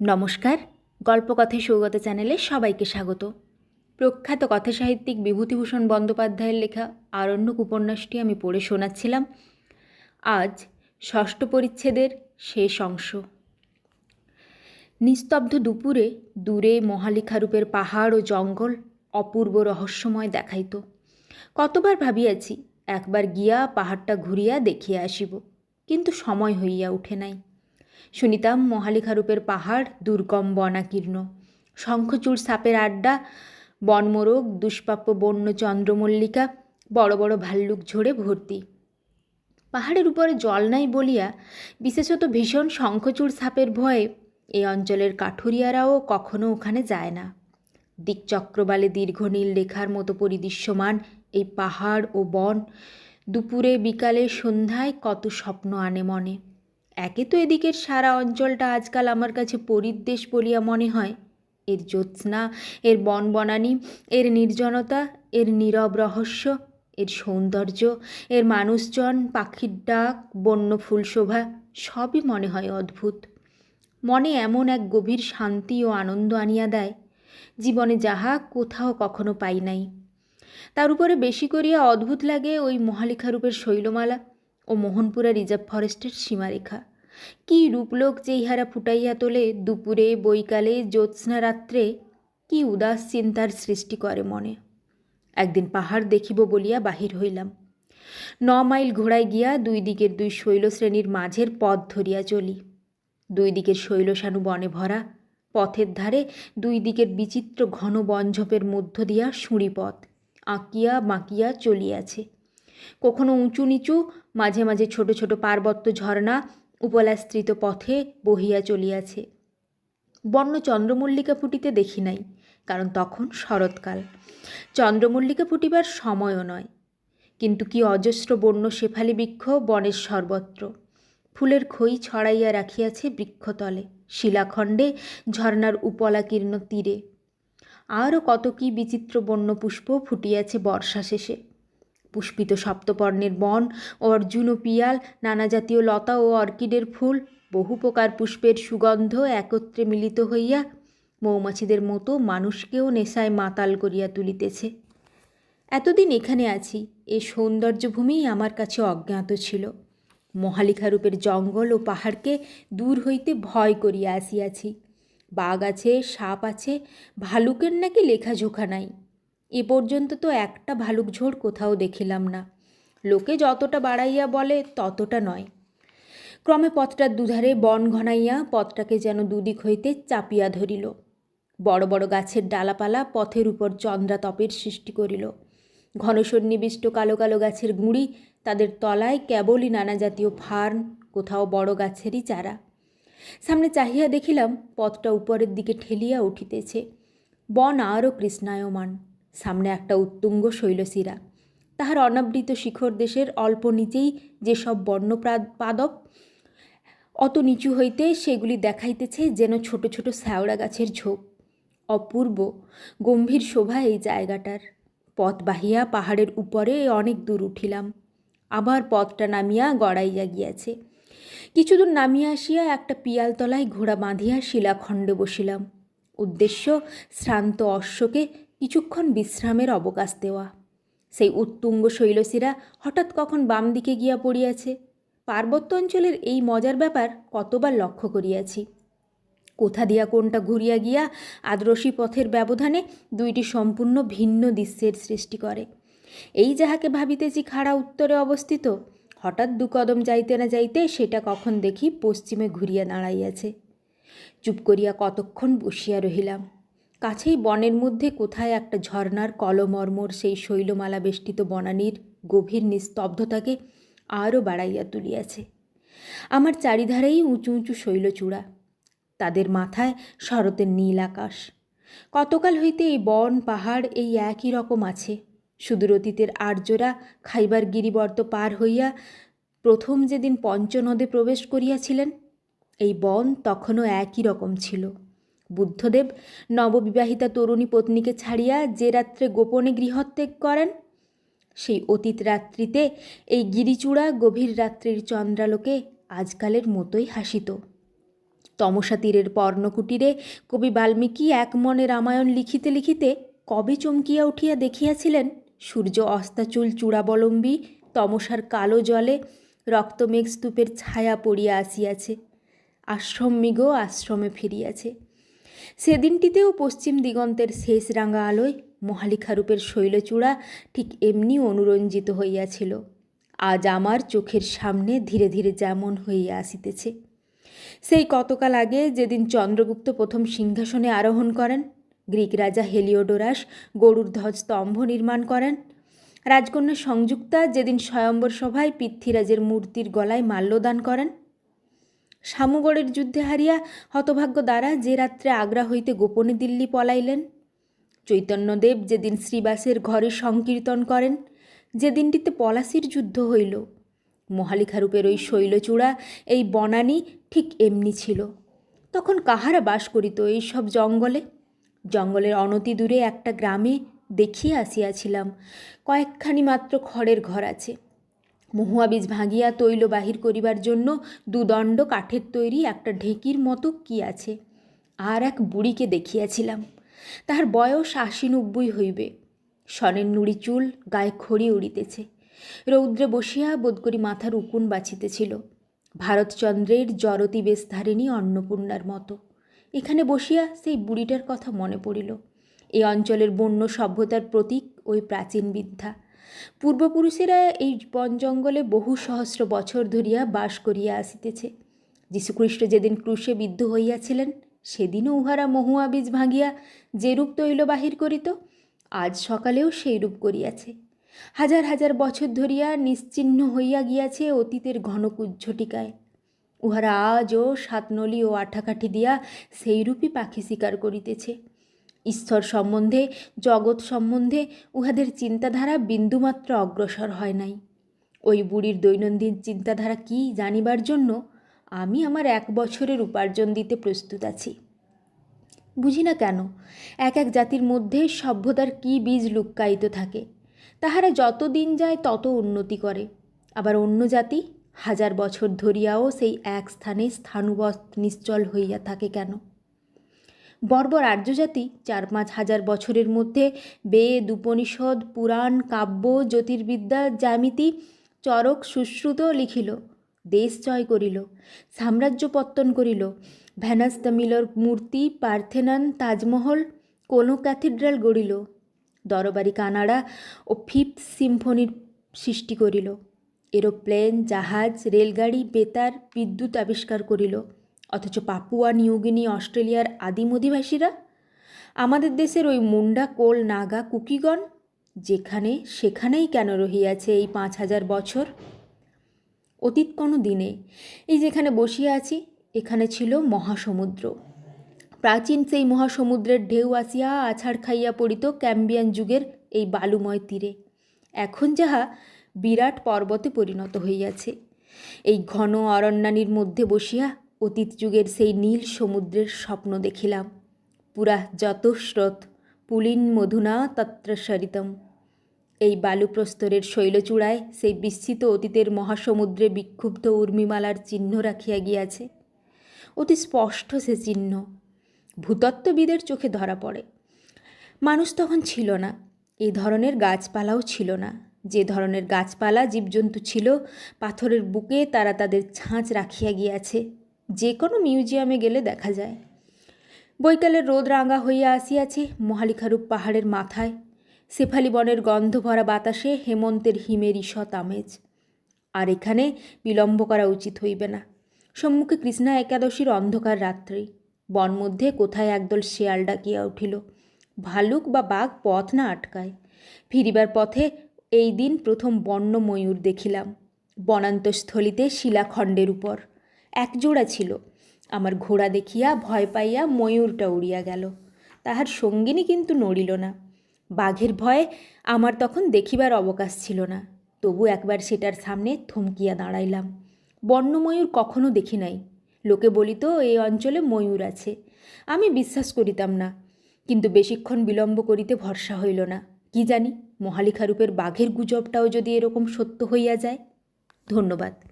নমস্কার গল্পকথায় সৌগত চ্যানেলে সবাইকে স্বাগত। প্রখ্যাত কথাসাহিত্যিক বিভূতিভূষণ বন্দ্যোপাধ্যায়ের লেখা আরণ্যক উপন্যাসটি আমি পড়ে শোনাচ্ছিলাম। আজ ষষ্ঠ পরিচ্ছেদের শেষ অংশ। নিস্তব্ধ দুপুরে দূরে মহালিখারূপের পাহাড় ও জঙ্গল অপূর্ব রহস্যময় দেখাইত। কতবার ভাবিয়াছি, একবার গিয়া পাহাড়টা ঘুরিয়া দেখিয়া আসিব, কিন্তু সময় হইয়া উঠে নাই। শুনিতাম মহালিখারূপের পাহাড়, দুর্গম বনাকীর্ণ। শঙ্খচূড় সাপের আড্ডা, বনমোরগ, দুষ্প্রাপ্য বন্য চন্দ্রমল্লিকা, বড় বড় ভাল্লুক ঝরে ভর্তি। পাহাড়ের উপরে জল নাই বলিয়া বিশেষত ভীষণ শঙ্খচূড় সাপের ভয়ে এই অঞ্চলের কাঠুরিয়ারাও কখনো ওখানে যায় না। দিকচক্রবালে দীর্ঘ নীল রেখার মতো পরিদৃশ্যমান এই পাহাড় ও বন দুপুরে বিকালে সন্ধ্যায় কত স্বপ্ন আনে মনে। একে তো এদিকের সারা অঞ্চলটা আজকাল আমার কাছে পরিদ্দেশ বলিয়া মনে হয়। এর জ্যোৎস্না, এর বনবনানি, এর নির্জনতা, এর নীরব রহস্য, এর সৌন্দর্য, এর মানুষজন, পাখির ডাক, বন্য ফুলশোভা, সবই মনে হয় অদ্ভুত। মনে এমন এক গভীর শান্তি ও আনন্দ আনিয়া দেয়, জীবনে যাহা কোথাও কখনো পাই নাই। তার উপরে বেশি করিয়া অদ্ভুত লাগে ওই মহালিখারূপের শৈলমালা। ও মোহনপুরা রিজার্ভ ফরেস্টের সীমারেখা। কি রূপলোক যে ইহারা ফুটাইয়া তোলে, দুপুরে, বৈকালে, জ্যোৎস্না রাত্রে, কি উদাস চিন্তার সৃষ্টি করে মনে। একদিন পাহাড় দেখিব বলিয়া বাহির হইলাম। ন মাইল ঘোড়ায় গিয়া দুই দিকের দুই শৈলশ্রেণীর মাঝের পথ ধরিয়া চলি। দুই দিকের শৈলসানু বনে ভরা, পথের ধারে দুই দিকের বিচিত্র ঘন বনঝোপের মধ্য দিয়া সুঁড়ি পথ আঁকিয়া বাঁকিয়া চলিয়াছে। কখনো উঁচু নিচু, মাঝে মাঝে ছোট ছোট পার্বত্য ঝর্ণা উপলাস্ত্রিত পথে বহিয়া চলিয়াছে। বন্য চন্দ্রমল্লিকা ফুটিতে দেখি নাই, কারণ তখন শরৎকাল। চন্দ্রমল্লিকা ফুটিবার সময়ও নয়। কিন্তু কি অজস্র বন্য শেফালি বৃক্ষ বনের সর্বত্র। ফুলের খই ছড়াইয়া রাখিয়াছে বৃক্ষতলে, শিলাখণ্ডে ঝর্নার উপলাকীর্ণ তীরে। আরও কত কি বিচিত্র বন্য পুষ্প ফুটিয়াছে বর্ষা শেষে পুষ্পিত সপ্তপর্ণের বন, অর্জুন ও পিয়াল, নানা জাতীয় লতা ও অর্কিডের ফুল, বহু প্রকার পুষ্পের সুগন্ধ একত্রে মিলিত হইয়া মৌমাছিদের মতো মানুষকেও নেশায় মাতাল করিয়া তুলিতেছে। এতদিন এখানে আছি এই সৌন্দর্যভূমিই আমার কাছে অজ্ঞাত ছিল। মহালিখারূপের জঙ্গল ও পাহাড়কে দূর হইতে ভয় করিয়া আসিয়াছি। বাঘ আছে, সাপ আছে, ভালুকের নাকি লেখাঝোখা নাই। এ পর্যন্ত তো একটা ভালুক ঝোড় কোথাও দেখিলাম না। লোকে যতটা বাড়াইয়া বলে, ততটা নয়। ক্রমে পথটার দুধারে বন ঘনাইয়া পথটাকে যেন দুদিক হইতে চাপিয়া ধরিল। বড় বড় গাছের ডালাপালা পথের উপর চন্দ্রাতপের সৃষ্টি করিল। ঘনসন্নিবিষ্ট কালো কালো গাছের গুঁড়ি তাদের তলায় কেবলই নানা জাতীয় ফার্ন, কোথাও বড় গাছেরই চারা। সামনে চাহিয়া দেখিলাম, পথটা উপরের দিকে ঠেলিয়া উঠিতেছে। বন আরও কৃষ্ণায়মান। সামনে একটা উত্তুঙ্গ শৈলশিরা। তাহার অনাবৃত শিখর দেশের অল্প নিচেই যেসব বর্ণপাদপ অত নিচু হইতে সেগুলি দেখাইতেছে যেন ছোট ছোট শ্যাওড়া গাছের ঝোপ। অপূর্ব, গম্ভীর শোভা এই জায়গাটার। পথ বাহিয়া পাহাড়ের উপরে অনেক দূর উঠিলাম। আবার পথটা নামিয়া গড়াইয়া গিয়াছে। কিছুদূর নামিয়া আসিয়া একটা পিয়ালতলায় ঘোড়া বাঁধিয়া শিলাখণ্ডে বসিলাম। উদ্দেশ্য, শ্রান্ত অশ্বকে কিছুক্ষণ বিশ্রামের অবকাশ দেওয়া। সেই উত্তুঙ্গ শৈলশিরা হঠাৎ কখন বাম দিকে গিয়া পড়িয়াছে। পার্বত্য অঞ্চলের এই মজার ব্যাপার কতবার লক্ষ্য করিয়াছি। কোথা দিয়া কোনটা ঘুরিয়া গিয়া আদর্শী পথের ব্যবধানে দুইটি সম্পূর্ণ ভিন্ন দৃশ্যের সৃষ্টি করে। এই যাহাকে ভাবিতেছি খাড়া উত্তরে অবস্থিত, হঠাৎ দু কদম যাইতে না যাইতে সেটা কখন দেখি পশ্চিমে ঘুরিয়া দাঁড়াইয়াছে। চুপ করিয়া কতক্ষণ বসিয়া রহিলাম। কাছেই বনের মধ্যে কোথায় একটা ঝর্নার কলমর্মর সেই শৈলমালা বেষ্টিত বনানীর গভীর নিস্তব্ধতাকে আরও বাড়াইয়া তুলিয়াছে। আমার চারিধারেই উঁচু উঁচু শৈলচূড়া, তাদের মাথায় শরতের নীল আকাশ। কতকাল হইতে এই বন, পাহাড় এই একই রকম আছে। সুদূর অতীতের আর্যরা খাইবার গিরিবর্ত পার হইয়া প্রথম যেদিন পঞ্চনদে প্রবেশ করিয়াছিলেন, এই বন তখনও একই রকম ছিল। বুদ্ধদেব নববিবাহিতা তরুণী পত্নীকে ছাড়িয়া যে রাত্রে গোপনে গৃহত্যাগ করেন, সেই অতীত রাত্রিতে এই গিরিচূড়া গভীর রাত্রির চন্দ্রালোকে আজকালের মতোই হাসিত। তমসা তীরের পর্ণকুটিরে কবি বাল্মীকি এক মনে রামায়ণ লিখিতে লিখিতে কবে চমকিয়া উঠিয়া দেখিয়াছিলেন, সূর্য অস্তাচুল চূড়াবলম্বী তমসার কালো জলে রক্তমেঘ স্তূপের ছায়া পড়িয়া আসিয়াছে, আশ্রম মৃগ আশ্রমে ফিরিয়াছে। সেদিনটিতেও পশ্চিম দিগন্তের শেষ রাঙা আলোয় মহালিখারূপের শৈলচূড়া ঠিক এমনি অনুরঞ্জিত হইয়াছিল। আজ আমার চোখের সামনে ধীরে ধীরে যেমন হইয়া আসিতেছে। সেই কতকাল আগে যেদিন চন্দ্রগুপ্ত প্রথম সিংহাসনে আরোহণ করেন, গ্রিক রাজা হেলিওডোরাস গরুর ধ্বজ স্তম্ভ নির্মাণ করেন, রাজকন্যা সংযুক্তা যেদিন স্বয়ম্বর সভায় পৃথ্বীরাজের মূর্তির গলায় মাল্যদান করেন শামুগড়ের যুদ্ধে হারিয়া হতভাগ্য দ্বারা যে রাত্রে আগ্রা হইতে গোপনে দিল্লি পলাইলেন। চৈতন্যদেব যেদিন শ্রীবাসের ঘরে সংকীর্তন করেন যে দিনটিতে পলাশির যুদ্ধ হইল। মহালিখারূপের ওই শৈলচূড়া, এই বনানী ঠিক এমনি ছিল। তখন কাহারা বাস করিত এই সব জঙ্গলে? জঙ্গলের অনতি দূরে একটা গ্রামে দেখিয়া আসিয়াছিলাম। কয়েকখানি মাত্র খড়ের ঘর আছে। মহুয়া বীজ ভাঙিয়া তৈল বাহির করিবার জন্য দুদণ্ড কাঠের তৈরি একটা ঢেকির মতো কি আছে? আর এক বুড়িকে দেখিয়াছিলাম। তাহার বয়স আশি নব্বই হইবে। সনের নুড়ি চুল গায়ে খড়ি উড়িতেছে। রৌদ্রে বসিয়া বোধ করি মাথার উকুন বাছিতেছিল ভারতচন্দ্রের জরতি বেশধারিণী অন্নপূর্ণার মতো। এখানে বসিয়া সেই বুড়িটার কথা মনে পড়িল। এই অঞ্চলের বন্য সভ্যতার প্রতীক ওই প্রাচীন বিদ্যা। পূর্বপুরুষেরা এই বন জঙ্গলে বহু সহস্র বছর ধরিয়া বাস করিয়া আসিতেছে। যীশুখ্রিস্ট যেদিন ক্রুশে বিদ্ধ হইয়াছিলেন, সেদিনও উহারা মহুয়া বীজ ভাঙিয়া যেরূপ তৈল বাহির করিত, আজ সকালেও সেই রূপ করিয়াছে। হাজার হাজার বছর ধরিয়া নিশ্চিহ্ন হইয়া গিয়াছে অতীতের ঘনকুজ্ঝটিকায় উহারা আজও সাতনলি ও আঠাকাঠি দিয়া সেইরূপই পাখি শিকার করিতেছে। ঈশ্বর সম্বন্ধে, জগৎ সম্বন্ধে উহাদের চিন্তাধারা বিন্দুমাত্র অগ্রসর হয় নাই। ওই বুড়ির দৈনন্দিন চিন্তাধারা কি জানিবার জন্য আমি আমার এক বছরের উপার্জন দিতে প্রস্তুত আছি। বুঝি না কেন, এক এক জাতির মধ্যে সভ্যতার কি বীজ লুক্কায়িত থাকে, তাহারা যত দিন যায় তত উন্নতি করে। আবার অন্য জাতি হাজার বছর ধরিয়াও সেই এক স্থানে স্থানুবৎ নিশ্চল হইয়া থাকে কেন? বর্বর আর্যজাতি, চার পাঁচ হাজার বছরের মধ্যে বেদ, উপনিষদ, পুরাণ, কাব্য, জ্যোতির্বিদ্যা, জ্যামিতি, চরক, সুশ্রুত লিখিল, দেশ জয় করিল, সাম্রাজ্য পত্তন করিল ভ্যানাস দ্য মিলর মূর্তি, পার্থেনান, তাজমহল, কোনো ক্যাথিড্রাল গড়িল, দরবারি কানাডা ও ফিফথ সিম্ফনির সৃষ্টি করিল, এরোপ্লেন, জাহাজ, রেলগাড়ি, বেতার, বিদ্যুৎ আবিষ্কার করিল। অথচ পাপুয়া, নিউগিনি, অস্ট্রেলিয়ার আদিম অধিবাসীরা? আমাদের দেশের ওই মুন্ডা, কোল, নাগা কুকিগণ, যেখানে সেখানেই কেন রহিয়াছে এই পাঁচ হাজার বছর? অতীত কোনো দিনে, এই যেখানে বসিয়া আছি, এখানে ছিল মহাসমুদ্র। প্রাচীন সেই মহাসমুদ্রের ঢেউ আসিয়া আছাড় খাইয়া পড়িত ক্যাম্বিয়ান যুগের এই বালুময় তীরে। এখন যাহা বিরাট পর্বতে পরিণত হইয়াছে। এই ঘন অরণ্যানীর মধ্যে বসিয়া অতীত যুগের সেই নীল সমুদ্রের স্বপ্ন দেখিলাম। পুরা যত স্রোত পুলিন মধুনা তত্র সরিতম। এই বালুপ্রস্তরের শৈলচূড়ায় সেই বিস্মিত অতীতের মহাসমুদ্রে বিক্ষুব্ধ উর্মিমালার চিহ্ন রাখিয়া গিয়াছে। অতি স্পষ্ট সে চিহ্ন। ভূতত্ত্ববিদের চোখে ধরা পড়ে। মানুষ তখন ছিল না। এই ধরনের গাছপালাও ছিল না। যে ধরনের গাছপালা জীবজন্তু ছিল, পাথরের বুকে তারা তাদের ছাঁচ রাখিয়া গিয়াছে। যে কোনো মিউজিয়ামে গেলে দেখা যায়। বৈকালের রোদ রাঙা হইয়া আসিয়াছে মহালিখারূপ পাহাড়ের মাথায়। শেফালি বনের গন্ধ ভরা বাতাসে হেমন্তের হিমের ঈষৎ আমেজ। আর এখানে বিলম্ব করা উচিত হইবে না। সম্মুখে কৃষ্ণা একাদশীর অন্ধকার রাত্রি। বন মধ্যে কোথায় একদল শেয়াল ডাকিয়া উঠিল। ভালুক বা বাঘ পথ না আটকায়। ফিরিবার পথে এই দিন প্রথম বন্য ময়ূর দেখিলাম। বনান্তস্থলিতে শিলাখণ্ডের উপর। এক জোড়া ছিল। আমার ঘোড়া দেখিয়া ভয় পাইয়া ময়ূরটা উড়িয়া গেল। তাহার সঙ্গিনী কিন্তু নড়িল না। বাঘের ভয়ে আমার তখন দেখিবার অবকাশ ছিল না। তবু একবার সেটার সামনে থমকিয়া দাঁড়াইলাম। বন্য ময়ূর কখনো দেখি নাই। লোকে বলিত এই অঞ্চলে ময়ূর আছে আমি বিশ্বাস করিতাম না। কিন্তু বেশিক্ষণ বিলম্ব করিতে ভরসা হইল না। কি জানি, মহালিখারূপের বাঘের গুজবটাও যদি এরকম সত্য হইয়া যায়। ধন্যবাদ।